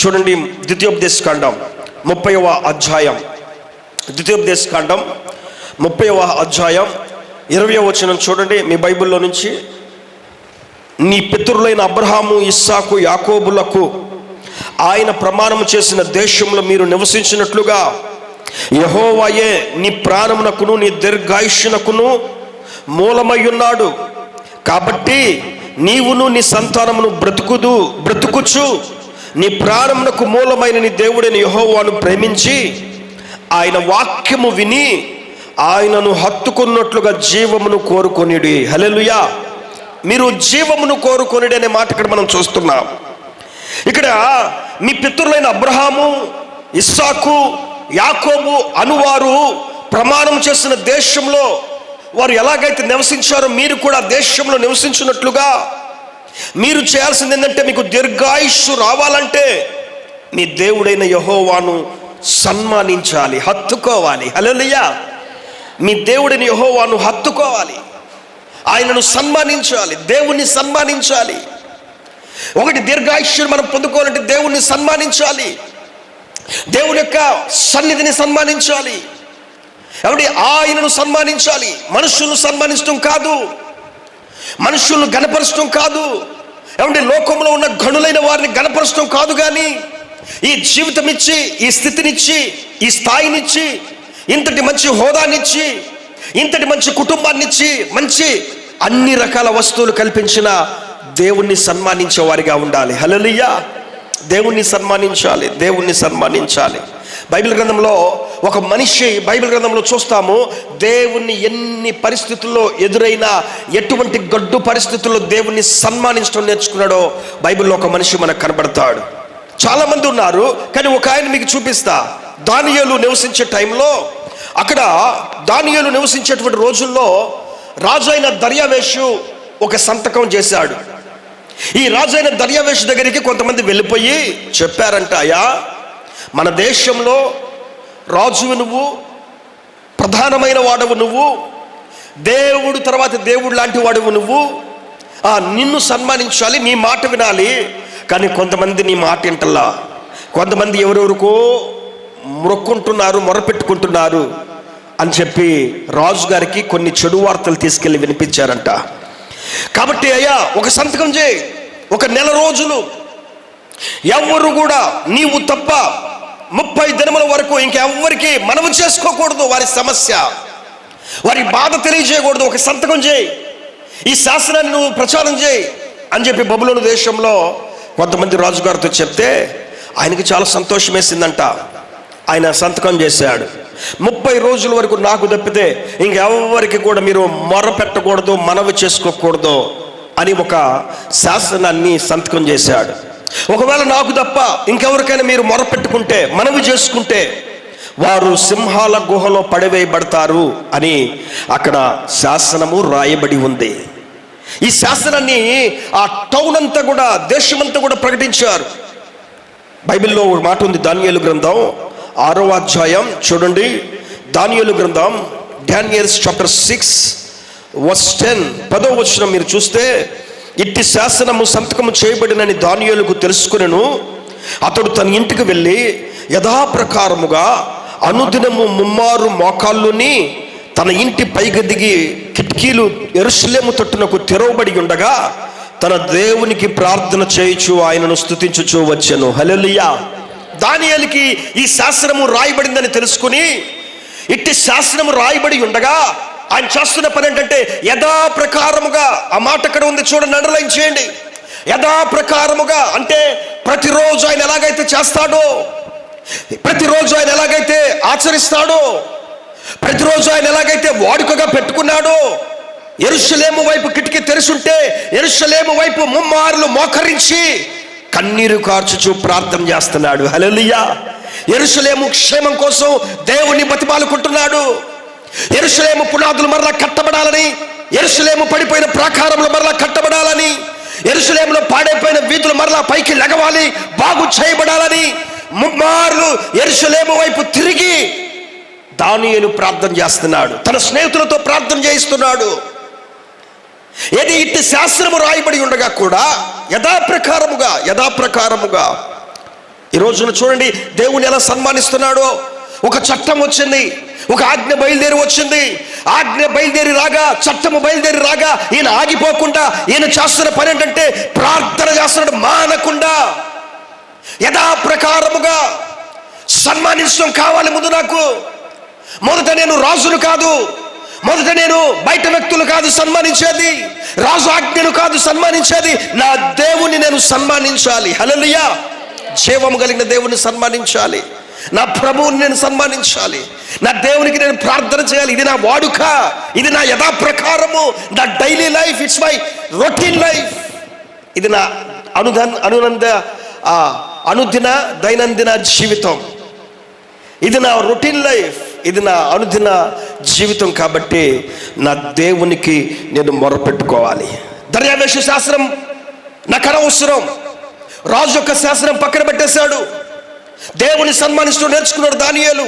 చూడండి ద్వితీయోపదేశ కాండం ముప్పైవ అధ్యాయం. ద్వితీయోపదేశ కాండం ముప్పైవ అధ్యాయం ఇరవై వచనం చూడండి మీ బైబిల్లో నుంచి. నీ పితరులైన అబ్రహాము ఇస్సాకు యాకోబులకు ఆయన ప్రమాణం చేసిన దేశంలో మీరు నివసించినట్లుగా యహోవాయే నీ ప్రాణమునకును నీ దీర్ఘాయుష్యునకును మూలమై ఉన్నాడు. కాబట్టి నీవును నీ సంతానమును బ్రతుకుదు బ్రతుకుచు. నీ ప్రాణమునకు మూలమైన నీ దేవుడైన యహోవాను ప్రేమించి ఆయన వాక్యము విని ఆయనను హత్తుకున్నట్లుగా జీవమును కోరుకొనిడి. హలెలుయా మీరు జీవమును కోరుకొనిడి అనే మాట ఇక్కడ మనం చూస్తున్నాం. ఇక్కడ మీ పితరులైన అబ్రహాము ఇస్సాకు యాకోబు అనువారు ప్రమాణం చేసిన దేశంలో వారు ఎలాగైతే నివసించారో మీరు కూడా దేశంలో నివసించినట్లుగా మీరు చేయాల్సింది ఏంటంటే మీకు దీర్ఘాయుష్ రావాలంటే మీ దేవుడైన యహోవాను సన్మానించాలి హత్తుకోవాలి. హలోలియా మీ దేవుడిని యహోవాను హత్తుకోవాలి. ఆయనను సన్మానించాలి దేవుణ్ణి సన్మానించాలి. ఒకటి దీర్ఘాయుష్యం మనం పొందుకోవాలంటే దేవుణ్ణి సన్మానించాలి. దేవుని యొక్క సన్నిధిని సన్మానించాలి. ఎవరి ఆయనను సన్మానించాలి. మనుషులను సన్మానించడం కాదు. మనుషులను గణపరచడం కాదు. ఏమంటే లోకంలో ఉన్న గనులైన వారిని గణపరచడం కాదు కానీ ఈ జీవితం ఇచ్చి ఈ స్థితినిచ్చి ఈ స్థాయినిచ్చి ఇంతటి మంచి హోదానిచ్చి ఇంతటి మంచి కుటుంబాన్నిచ్చి మంచి అన్ని రకాల వస్తువులు కల్పించిన దేవుణ్ణి సన్మానించే వారిగా ఉండాలి. హలలియా దేవుణ్ణి సన్మానించాలి దేవుణ్ణి సన్మానించాలి. బైబిల్ గ్రంథంలో ఒక మనిషి బైబిల్ గ్రంథంలో చూస్తాము దేవుణ్ణి ఎన్ని పరిస్థితుల్లో ఎదురైనా ఎటువంటి గడ్డు పరిస్థితుల్లో దేవుణ్ణి సన్మానించడం నేర్చుకున్నాడో బైబిల్లో ఒక మనిషి మనకు కనబడతాడు. చాలామంది ఉన్నారు కానీ ఒక ఆయన మీకు చూపిస్తా. దానియలు నివసించే టైంలో అక్కడ దానియలు నివసించేటువంటి రోజుల్లో రాజు అయిన దర్యావేషు ఒక సంతకం చేశాడు. ఈ రాజైన దర్యావేషు దగ్గరికి కొంతమంది వెళ్ళిపోయి చెప్పారంట అయ్యా మన దేశంలో రాజువు నువ్వు ప్రధానమైన వాడవు నువ్వు దేవుడు తర్వాత దేవుడు లాంటి వాడవు నువ్వు. నిన్ను సన్మానించాలి నీ మాట వినాలి. కానీ కొంతమంది నీ మాట వింటల్లా? కొంతమంది ఎవరెవరికో మొక్కుంటున్నారు మొరపెట్టుకుంటున్నారు అని చెప్పి రాజుగారికి కొన్ని చెడు వార్తలు తీసుకెళ్ళి వినిపించారంట. కాబట్టి అయ్యా ఒక సంతకం చేయి. ఒక నెల రోజులు. ఎవరు కూడా నీవు తప్ప ముప్పై దినముల వరకు ఇంకెవ్వరికి మనము చేసుకోకూడదు వారి సమస్య. వారి బాధ తెలియజేయకూడదు ఒక సంతకం చేయి. ఈ శాసనాన్ని నువ్వు ప్రచారం చేయి అని చెప్పి బబులోని దేశంలో కొంతమంది రాజుగారితో చెప్తే ఆయనకి చాలా సంతోషం వేసిందంట ఆయన సంతకం చేశాడు. ముప్పై రోజుల వరకు నాకు తప్పితే ఇంకెవరికి కూడా మీరు మొర పెట్టకూడదు మనవి చేసుకోకూడదు అని ఒక శాసనాన్ని సంతకం చేశాడు. ఒకవేళ నాకు తప్ప ఇంకెవరికైనా మీరు మొరపెట్టుకుంటే మనవి చేసుకుంటే వారు సింహాల గుహలో పడవేయబడతారు అని అక్కడ శాసనము రాయబడి ఉంది. ఈ శాసనాన్ని ఆ టౌన్ అంతా కూడా దేశమంతా కూడా ప్రకటించారు. బైబిల్లో ఒక మాట ఉంది ధాన్యాలు గ్రంథం ఆరో అధ్యాయం చూడండి. ధాన్యాలు గ్రంథం Daniel's chapter six verse ten పదో వచ్చిన మీరు చూస్తే ఇట్టి శాసనము సంతకము చేయబడినని దానియేలుకు తెలుసుకునేను. అతడు తన ఇంటికి వెళ్ళి యథాప్రకారముగా అనుదినము ముమ్మారు మోకాళ్ళుని తన ఇంటి పైకి దిగి కిటికీలు ఎరుసలేము తట్టునకు తెరవబడి ఉండగా తన దేవునికి ప్రార్థన చేయుచు ఆయనను స్తుతించుచు వచ్చాను. హలలియా దానియాలకి ఈ శాస్త్రము రాయబడిందని తెలుసుకుని ఇట్టి శాస్త్రము రాయబడి ఉండగా ఆయన చేస్తున్న పని ఏంటంటే యథాప్రకారముగా ఆ మాట అక్కడ ఉంది చూడండి అండర్లైన్ చేయండి. యథాప్రకారముగా అంటే ప్రతిరోజు ఆయన ఎలాగైతే చేస్తాడో ప్రతిరోజు ఆయన ఎలాగైతే ఆచరిస్తాడో ప్రతిరోజు ఆయన ఎలాగైతే వాడుకగా పెట్టుకున్నాడో ఎరుషలేము వైపు కిటికీ తెరుచుంటే ఎరుషలేము వైపు ముమ్మారులు మోకరించి కన్నీరు కార్చుచు ప్రార్థన చేస్తున్నాడు. హలలియా ఎరుసలేము క్షేమం కోసం దేవుణ్ణి బతిమాలుకుంటున్నాడు. ఎరుసలేము పునాదులు మరలా కట్టబడాలని ఎరుసలేము పడిపోయిన ప్రాకారములు మరలా కట్టబడాలని ఎరుసలేములో పాడైపోయిన వీధులు మరలా పైకి లెగవాలి బాగు చేయబడాలని ముమ్మార్లు ఎరుసలేము వైపు తిరిగి దానియేలు ప్రార్థన చేస్తున్నాడు. తన స్నేహితులతో ప్రార్థన చేయిస్తున్నాడు. ఏది ఇట్టి శాస్త్రము రాయబడి ఉండగా కూడా యథాప్రకారముగా యథాప్రకారముగా ఈ రోజున చూడండి దేవుని ఎలా సన్మానిస్తున్నాడో. ఒక చట్టం వచ్చింది. ఒక ఆజ్ఞ బయలుదేరి వచ్చింది. ఆజ్ఞ బయలుదేరి రాగా చట్టము బయలుదేరి రాగా ఈయన ఆగిపోకుండా ఈయన చేస్తున్న పని ఏంటంటే ప్రార్థన చేస్తున్నాడు మానకుండా. యథాప్రకారముగా సన్మానించడం కావాలి ముందు నాకు. మొదట నేను రాజును కాదు. మొదట నేను బయట వ్యక్తులు కాదు సన్మానించేది. రాజు ఆజ్ఞను కాదు సన్మానించేది. నా దేవుని నేను సన్మానించాలి. హలలియా జీవము కలిగిన దేవుని సన్మానించాలి. నా ప్రభువుని నేను సన్మానించాలి. నా దేవునికి నేను ప్రార్థన చేయాలి. ఇది నా వాడుక. ఇది నా యథాప్రకారము. నా daily life it's my routine life. ఇది నా అనుదన్ అనునంద అనుదిన దైనందిన జీవితం. ఇది నా రొటీన్ లైఫ్. ఇది నా అనుదిన జీవితం కాబట్టి నా దేవునికి నేను మొరపెట్టుకోవాలి. దర్యావేశ శాస్త్రం నాకు అనవసరం రాజు యొక్క శాస్త్రం పక్కన పెట్టేశాడు. దేవుని సన్మానిస్తూ నేర్చుకున్నాడు దానియేలు.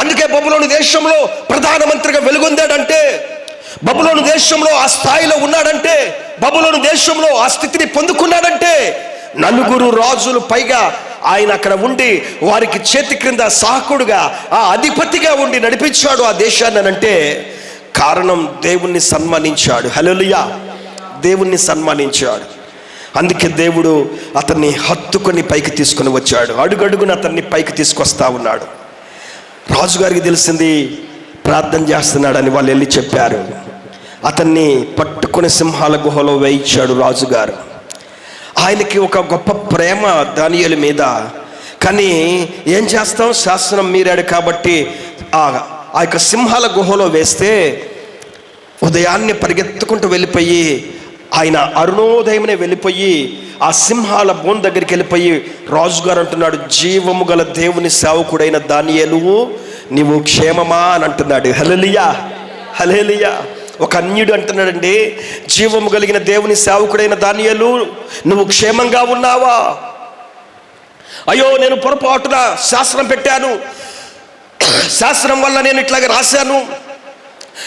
అందుకే బబులోని దేశంలో ప్రధానమంత్రిగా వెలుగొందాడంటే బబులోని దేశంలో ఆ స్థాయిలో ఉన్నాడంటే బబులోని దేశంలో ఆ స్థితిని పొందుకున్నాడంటే నలుగురు రాజులు పైగా ఆయన అక్కడ ఉండి వారికి చేతి క్రింద సాకుడుగా ఆ అధిపతిగా ఉండి నడిపించాడు ఆ దేశాన్ని అంటే కారణం దేవుణ్ణి సన్మానించాడు. హలోలియా దేవుణ్ణి సన్మానించాడు. అందుకే దేవుడు అతన్ని హత్తుకొని పైకి తీసుకొని వచ్చాడు. అడుగడుగున అతన్ని పైకి తీసుకొస్తా ఉన్నాడు. రాజుగారికి తెలిసింది ప్రార్థన చేస్తున్నాడని వాళ్ళు వెళ్ళి చెప్పారు. అతన్ని పట్టుకుని సింహాల గుహలో వేయించాడు రాజుగారు. ఆయనకి ఒక గొప్ప ప్రేమ దానియల మీద. కానీ ఏం చేస్తాం? శాస్త్రం మీరాడు కాబట్టి ఆ యొక్క సింహాల గుహలో వేస్తే ఉదయాన్నే పరిగెత్తుకుంటూ వెళ్ళిపోయి ఆయన అరుణోదయమునే వెళ్ళిపోయి ఆ సింహాల బోన్ దగ్గరికి వెళ్ళిపోయి రాజుగారు అంటున్నాడు జీవము గల దేవుని సేవకుడైన దానియలు నీవు క్షేమమా? అని అంటున్నాడు. హలలియా హలేలియా ఒక అన్యుడు అంటున్నాడండి జీవము కలిగిన దేవుని సేవకుడైన దానియలు నువ్వు క్షేమంగా ఉన్నావా? అయ్యో నేను పొరపాటున శాస్త్రం పెట్టాను. శాస్త్రం వల్ల నేను ఇట్లాగ రాశాను.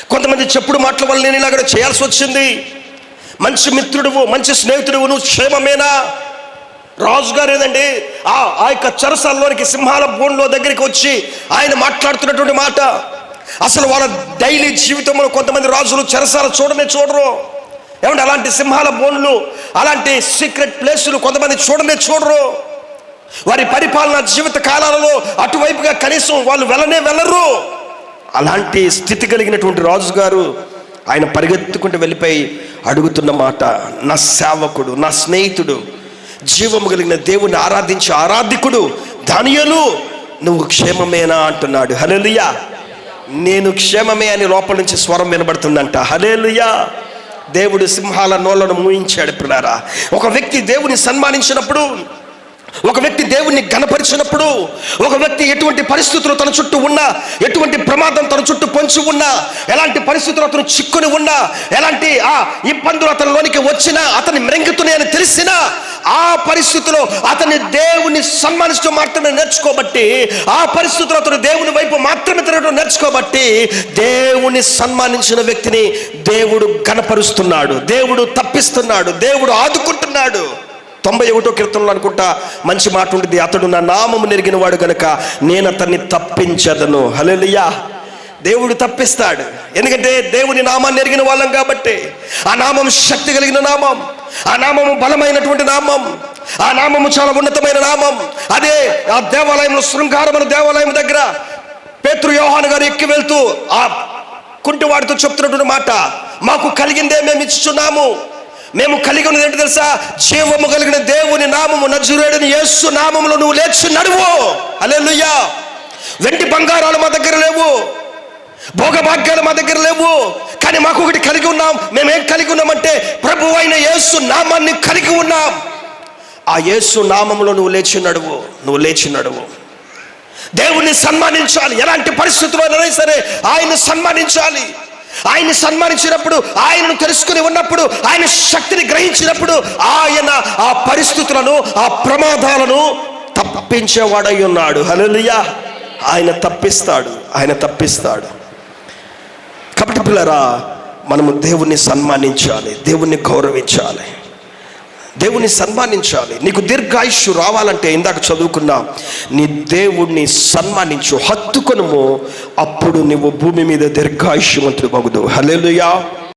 కొంతమంది చెప్పుడు మాటల వల్ల నేను ఇలాగ చేయాల్సి వచ్చింది. మంచి మిత్రుడువు మంచి స్నేహితుడువు నువ్వు క్షేమమేనా? రాజుగారు ఏదండి ఆ ఆ యొక్క చరసల్లోనికి సింహాల బోన్లో దగ్గరికి వచ్చి ఆయన మాట్లాడుతున్నటువంటి మాట. అసలు వాళ్ళ డైలీ జీవితంలో కొంతమంది రాజులు చెరసాల చూడనే చూడరు. ఏమంటే అలాంటి సింహాల బోన్లు అలాంటి సీక్రెట్ ప్లేసులు కొంతమంది చూడనే చూడరు. వారి పరిపాలన జీవిత కాలాలలో అటువైపుగా కనీసం వాళ్ళు వెళ్ళనే వెళ్ళరు. అలాంటి స్థితి కలిగినటువంటి రాజుగారు ఆయన పరిగెత్తుకుంటూ వెళ్ళిపోయి అడుగుతున్న మాట నా సేవకుడు నా స్నేహితుడు జీవము కలిగిన దేవుని ఆరాధించే ఆరాధికుడు ధనియలు నువ్వు క్షేమమేనా అంటున్నాడు. హలేలుయా నేను క్షేమమే అని లోపల నుంచి స్వరం వినబడుతుందంట. హలేలుయా దేవుడు సింహాల నోళ్ళను మూయించాడు పిల్లారా. ఒక వ్యక్తి దేవుని సన్మానించినప్పుడు ఒక వ్యక్తి దేవుణ్ణి గణపరిచినప్పుడు ఒక వ్యక్తి ఎటువంటి పరిస్థితులు తన చుట్టూ ఉన్నా ఎటువంటి ప్రమాదం తన చుట్టూ పొంచి ఉన్నా ఎలాంటి పరిస్థితులు అతను చిక్కుని ఉన్నా ఎలాంటి ఆ ఇబ్బందులు అతనిలోనికి వచ్చినా అతని మ్రెంగుతున్నాయని తెలిసినా ఆ పరిస్థితిలో అతని దేవుని సన్మానించడం మాత్రమే నేర్చుకోబట్టి ఆ పరిస్థితుల్లో అతను దేవుని వైపు మాత్రమే తిరగడం నేర్చుకోబట్టి దేవుని సన్మానించిన వ్యక్తిని దేవుడు గణపరుస్తున్నాడు దేవుడు తప్పిస్తున్నాడు దేవుడు ఆదుకుంటున్నాడు. తొంభై ఒకటో కీర్తనలో అనుకుంటా మంచి మాట ఉంటుంది అతడు నా నామము నెరిగిన వాడు గనుక నేను అతన్ని తప్పించదను. హల్లెలూయా. దేవుడు తప్పిస్తాడు. ఎందుకంటే దేవుని నామాన్ని ఎరిగిన వాళ్ళం కాబట్టి ఆ నామం శక్తి కలిగిన నామం ఆ నామము బలమైనటువంటి నామం ఆ నామము చాలా ఉన్నతమైన నామం. అదే ఆ దేవాలయంలో శృంగారమైన దేవాలయం దగ్గర పేతృయోహాను గారు ఎక్కి వెళ్తూ ఆ కుంటివాడితో చెప్తున్నటువంటి మాట మాకు కలిగిందే మేము ఇచ్చుచున్నాము. మేము కలిగి ఉన్నది ఏంటి తెలుసా? జీవము కలిగిన దేవుని నామము నజురేడని యేసు నామములో నువ్వు లేచి నడువు. హల్లెలూయా. వెండి బంగారాలు మా దగ్గర లేవు. భోగభాగ్యాలు మా దగ్గర లేవు. కానీ మాకు ఒకటి కలిగి ఉన్నాం. మేమేం కలిగి ఉన్నామంటే ప్రభు అయిన యేసు నామాన్ని కలిగి ఉన్నాం. ఆ యేసు నామంలో నువ్వు లేచి నడువు. నువ్వు లేచి నడువు. దేవుణ్ణి సన్మానించాలి. ఎలాంటి పరిస్థితుల్లోనైనా సరే ఆయన్ని సన్మానించాలి. ఆయన్ని సన్మానించినప్పుడు ఆయనను తెలుసుకుని ఉన్నప్పుడు ఆయన శక్తిని గ్రహించినప్పుడు ఆయన ఆ పరిస్థితులను ఆ ప్రమాదాలను తప్పించేవాడై ఉన్నాడు. హల్లెలూయా. ఆయన తప్పిస్తాడు. ఆయన తప్పిస్తాడు. కాబట్టి పిల్లరా మనము దేవుణ్ణి సన్మానించాలి దేవుణ్ణి గౌరవించాలి. దేవుణ్ణి సన్మానించాలి. నీకు దీర్ఘాయుష్యు రావాలంటే ఇందాక చదువుకున్నా నీ దేవుణ్ణి సన్మానించు హత్తుకొనుము అప్పుడు నువ్వు భూమి మీద దీర్ఘాయుష్యమంతుడు మగుదు హలేలుయా